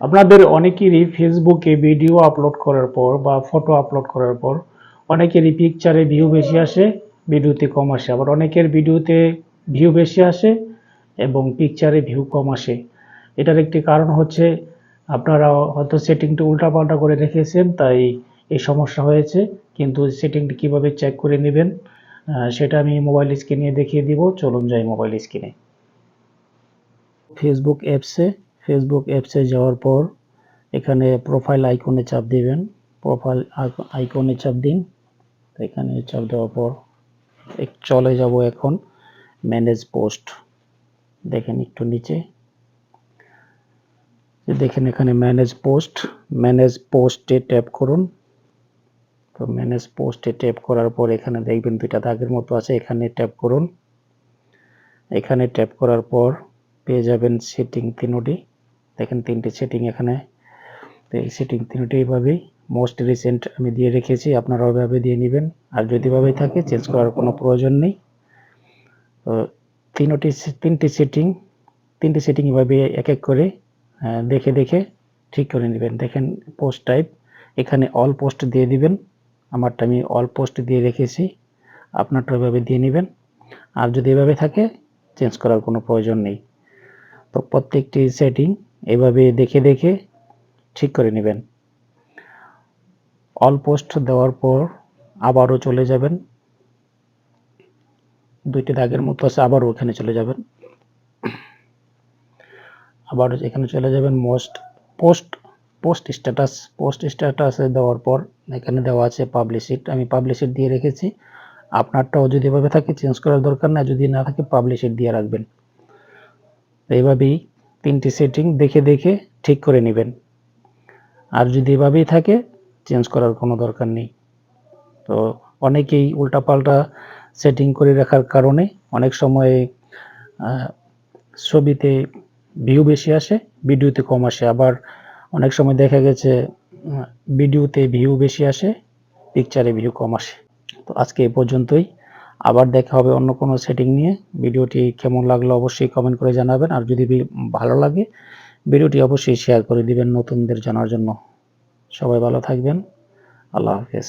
আপনাদের অনেকেরই ফেসবুকে ভিডিও আপলোড করার পর বা ফটো আপলোড করার পর অনেকেরই পিকচারে ভিউ বেশি আসে ভিডিওতে কম আসে। আবার অনেকের ভিডিওতে ভিউ বেশি আসে এবং পিকচারে ভিউ কম আসে। এটার একটি কারণ হচ্ছে আপনারা হয়তো সেটিংটা উল্টাপাল্টা করে রেখেছেন, তাই এই সমস্যা হয়েছে। কিন্তু সেটিংটি কীভাবে চেক করে নেবেন সেটা আমি মোবাইল স্ক্রিনে দেখিয়ে দিব। চলুন যাই মোবাইল স্ক্রিনে ফেসবুক অ্যাপসে ফেসবুক অ্যাপসে যাওয়ার পর এখানে প্রোফাইল আইকনে চাপ দিবেন। প্রোফাইল আইকনে চাপ দিন। তো এখানে চাপ দেওয়ার পর চলে যাব এখন ম্যানেজ পোস্ট দেখেন একটু নিচে। দেখেন এখানে ম্যানেজ পোস্ট ম্যানেজ পোস্টে ট্যাপ করুন। তো ম্যানেজ পোস্টে ট্যাপ করার পর এখানে দেখবেন দুইটা দাগের মতো আছে, এখানে ট্যাপ করুন। এখানে ট্যাপ করার পর পেয়ে যাবেন সেটিং তিনটি। দেখেন তিনটে সেটিং এখানে। তো এই সেটিং তিনটি এইভাবেই মোস্ট রিসেন্ট আমি দিয়ে রেখেছি, আপনারা ওইভাবে দিয়ে নেবেন। আর যদি এভাবেই থাকে চেঞ্জ করার কোনো প্রয়োজন নেই। তো তিনটি তিনটি সেটিং তিনটি সেটিং এভাবে এক এক করে দেখে দেখে ঠিক করে নেবেন। দেখেন পোস্ট টাইপ এখানে অল পোস্ট দিয়ে দিবেন। আমারটা আমি অল পোস্ট দিয়ে রেখেছি, আপনারটা ওইভাবে দিয়ে নেবেন। আর যদি এভাবে থাকে চেঞ্জ করার কোনো প্রয়োজন নেই। তো প্রত্যেকটি সেটিং এভাবে দেখে দেখে ঠিক করে নেবেন। অল পোস্ট দেওয়ার পর আবারও চলে যাবেন। দুইটি দাগের মতো আছে, আবারও ওখানে চলে যাবেন। আবার এখানে চলে যাবেন। Most post post status, post স্ট্যাটাসে দেওয়ার পর এখানে দেওয়া আছে পাবলিশিট। আমি পাবলিশিট দিয়ে রেখেছি। আপনারটাও যদি এভাবে থাকে, চেঞ্জ করার দরকার না যদি না থাকে, পাবলিশিট দিয়ে রাখবেন। এইভাবেই তিনটি সেটিং দেখে দেখে ঠিক করে নেবেন। আর যদি এভাবেই থাকে চেঞ্জ করার কোনো দরকার নেই। তো অনেকেই উল্টাপাল্টা সেটিং করে রাখার কারণে অনেক সময় ছবিতে ভিউ বেশি আসে, ভিডিওতে কম আসে। আবার অনেক সময় দেখা গেছে ভিডিওতে ভিউ বেশি আসে পিকচারে ভিউ কম আসে। তো আজকে এই পর্যন্তই। আবার দেখা হবে অন্য কোনো সেটিং নিয়ে। ভিডিওটি কেমন লাগল অবশ্যই কমেন্ট করে জানাবেন। আর যদি ভালো লাগে, ভিডিওটি অবশ্যই শেয়ার করে দিবেন নতুনদের জানার জন্য। সবাই ভালো থাকবেন। আল্লাহ হাফেজ।